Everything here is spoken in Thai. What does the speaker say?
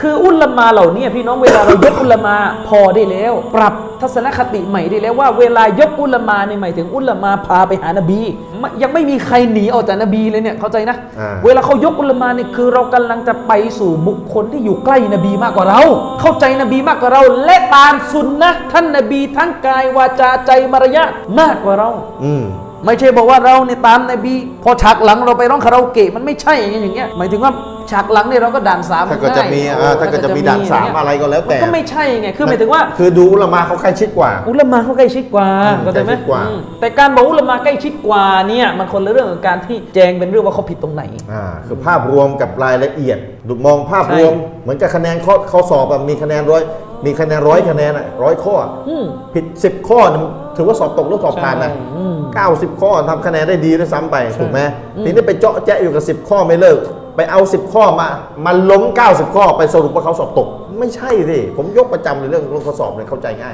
คืออุลามาเหล่านี้พี่น้องเวลาเรายกอุลามาพอได้แล้ว ปรับทัศนคติใหม่ได้แล้วว่าเวลายกอุลามาเนี่ยหมายถึงอุลามาพาไปหานบีไม่ยังไม่มีใครหนีออกจากนบีเลยเนี่ยเข้าใจนะอ่าเวลาเขายกอุลามาเนี่ยคือเรากำลังจะไปสู่บุคคลที่อยู่ใกล้นบีมากกว่าเรา เข้าใจนบีมากกว่าเรา และตามสุนนะห์ท่านนบีทั้งกายวาจาใจมารยาทมากกว่าเรา อืม ไม่ใช่บอกว่าเราเนี่ยตามนบีพอฉากหลังเราไปร้องคาราโอเกะมันไม่ใช่อย่างเงี้ยอย่างเงี้ยหมายถึงว่าฉากหลังเนี่ยเราก็ด่านสามถ้าเกิดจะมีง่ยอ่าถ้าเกิดจะมีด่านสามอะไรก็แล้วแต่มันก็ไม่ใช่ไงคือหมายถึงว่า คือดูอุลามาเขาใกล้ชิดกว่า อุลามาเขาใกล้ชิดกว่าอืมเข้าใจไหมใกล้ชิดกว่าอืมแต่การบอกอุลามาใกล้ชิดกว่าเนี่ยมันคนละเรื่องกับการที่แจงเป็นเรื่องว่าเขาผิดตรงไหนอ่าคือภาพรวมกับรายละเอียดดูมองภาพรวมใช่เหมือนกับคะแนนข้อข้อสอบอะมีคะแนนร้อย มีคะแนนร้อยคะแนนอะร้อยข้ออะอืมผิด 10 ข้อนะถือว่าสอบตกหรือสอบผ่านนะใช่อืม 90 ข้อทำคะแนนได้ดีด้วยซ้ำไปถูกไหมอืมทีนี้ไปเจาะแจ๊ะอยู่กับ 10 ข้อไม่เลิก ไปเอา 10 ข้อมามาล้ม 90 ข้อไปสรุปว่าเขาสอบตก ไม่ใช่สิผมยกประจำเลยเรื่องเรื่องข้อสอบเนี่ยเข้าใจง่าย